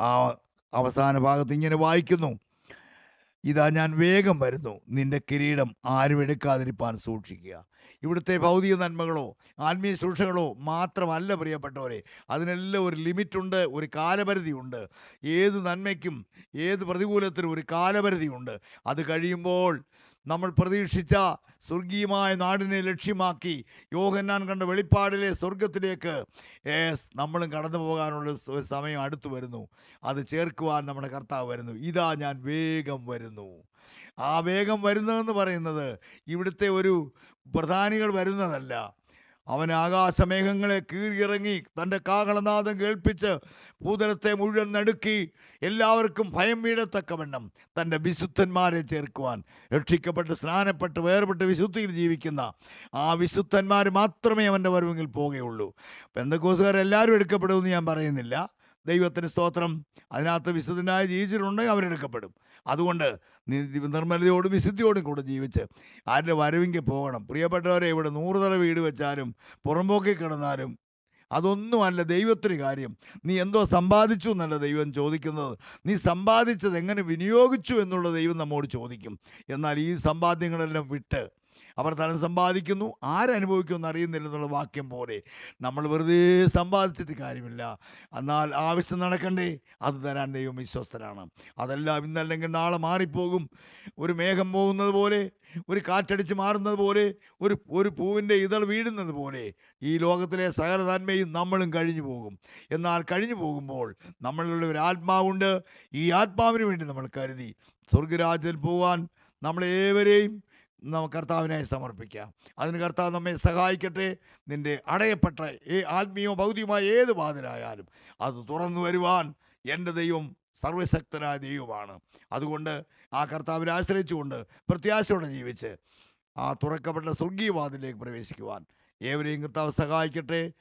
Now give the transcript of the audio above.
ആ അവസാന ഭാഗത്ത് ഇങ്ങനെ വായിക്കുന്നു. ഇതാ ഞാൻ വേഗം വരുന്നു. നിന്റെ കിരീടം ആരും എടുക്കാതിരിപ്പാൻ സൂക്ഷിക്കുക. ഇവിടുത്തെ ഭൗതിക നന്മകളോ ആത്മീയ സൂക്ഷകളോ മാത്രമല്ല പ്രിയപ്പെട്ടവരെ. അതിനെല്ലാം ഒരു ലിമിറ്റുണ്ട് ഒരു കാലപരിധിയുണ്ട്. ഏത് നന്മയ്ക്കും ഏത് പ്രതികൂലത്തിനും ഒരു കാലപരിധിയുണ്ട്. അത് കഴിയുമ്പോൾ നമ്മൾ പ്രതീക്ഷിച്ച സ്വർഗീയമായ നാടിനെ ലക്ഷ്യമാക്കി യോഹന്നാൻ കണ്ട വെളിപ്പാടിലെ സ്വർഗത്തിലേക്ക് നമ്മളും കടന്നു പോകാനുള്ള സമയം അടുത്തു വരുന്നു. അത് ചേർക്കുവാൻ നമ്മുടെ കർത്താവ് വരുന്നു. ഇതാ ഞാൻ വേഗം വരുന്നു. ആ വേഗം വരുന്നതെന്ന് പറയുന്നത് ഇവിടുത്തെ ഒരു പ്രധാനികൾ വരുന്നതല്ല. അവൻ ആകാശമേഘങ്ങളെ കീറിയിറങ്ങി തന്റെ കാഹളനാദം കേൾപ്പിച്ച് ഭൂതലത്തെ മുഴുവൻ നടുക്കി എല്ലാവർക്കും ഭയം വീഴത്തക്കവണ്ണം തന്റെ വിശുദ്ധന്മാരെ ചേർക്കുവാൻ രക്ഷിക്കപ്പെട്ട് സ്നാനപ്പെട്ട് വേർപെട്ട് വിശുദ്ധിയിൽ ജീവിക്കുന്ന ആ വിശുദ്ധന്മാർ മാത്രമേ അവന്റെ വരവെങ്കിൽ പോകുകയുള്ളൂ പെന്തക്കോസുകാരെല്ലാവരും എടുക്കപ്പെടുമെന്ന് ഞാൻ പറയുന്നില്ല. ദൈവത്തിന് സ്തോത്രം. അതിനകത്ത് വിശുദ്ധനായി ജീവിച്ചിട്ടുണ്ടെങ്കിൽ അവരെടുക്കപ്പെടും അതുകൊണ്ട് നിർമ്മലതയോടും വിശുദ്ധിയോടും കൂടെ ജീവിച്ച് ആരുടെ വരവിങ്കിൽ പോകണം. പ്രിയപ്പെട്ടവരെ ഇവിടെ നൂറുതല വീട് വെച്ചാലും പുറമ്പോക്കി കിടന്നാലും അതൊന്നുമല്ല ദൈവത്തിന് കാര്യം. നീ എന്തോ സമ്പാദിച്ചു എന്നല്ല ദൈവം ചോദിക്കുന്നത്. നീ സമ്പാദിച്ചത് എങ്ങനെ വിനിയോഗിച്ചു എന്നുള്ള ദൈവം നമ്മോട് ചോദിക്കും. എന്നാൽ ഈ സമ്പാദ്യങ്ങളെല്ലാം വിട്ട് അവർ ധനം സമ്പാദിക്കുന്നു. ആരനുഭവിക്കുമെന്ന് അറിയുന്നില്ല എന്നുള്ള വാക്യം പോലെ നമ്മൾ വെറുതെ സമ്പാദിച്ചിട്ട് കാര്യമില്ല. എന്നാൽ ആവശ്യം നടക്കണ്ടേ? അത് തരാൻ ദൈവം വിശ്വസ്തരാണ് അതെല്ലാം ഇന്നല്ലെങ്കിൽ നാളെ മാറിപ്പോകും. ഒരു മേഘം പോകുന്നത് പോലെ ഒരു കാറ്റടിച്ച് മാറുന്നത് പോലെ ഒരു ഒരു പൂവിന്റെ ഇതൾ വീഴുന്നത് പോലെ ഈ ലോകത്തിലെ സകല നന്മയും നമ്മളും കഴിഞ്ഞു പോകും. എന്നാൽ കഴിഞ്ഞു പോകുമ്പോൾ നമ്മളിലുള്ള ഒരു ആത്മാവുണ്ട്. ഈ ആത്മാവിന് വേണ്ടി നമ്മൾ കരുതി. സ്വർഗരാജ്യത്തിൽ പോകാൻ നമ്മളേവരെയും നമ്മ കർത്താവിനായി സമർപ്പിക്കാം. അതിന് കർത്താവ് നമ്മെ സഹായിക്കട്ടെ. നിന്റെ അടയപ്പെട്ട ഏ ആത്മീയോ ഭൗതികമായ ഏത് വാതിലായാലും അത് തുറന്നു വരുവാൻ എന്റെ ദൈവം സർവശക്തനായ ദൈവമാണ്. അതുകൊണ്ട് ആ കർത്താവിനെ ആശ്രയിച്ചുകൊണ്ട് പ്രത്യാശയോടെ ജീവിച്ച് ആ തുറക്കപ്പെട്ട സ്വർഗീയ വാതിലേക്ക് പ്രവേശിക്കുവാൻ ഏവരെയും കർത്താവ് സഹായിക്കട്ടെ.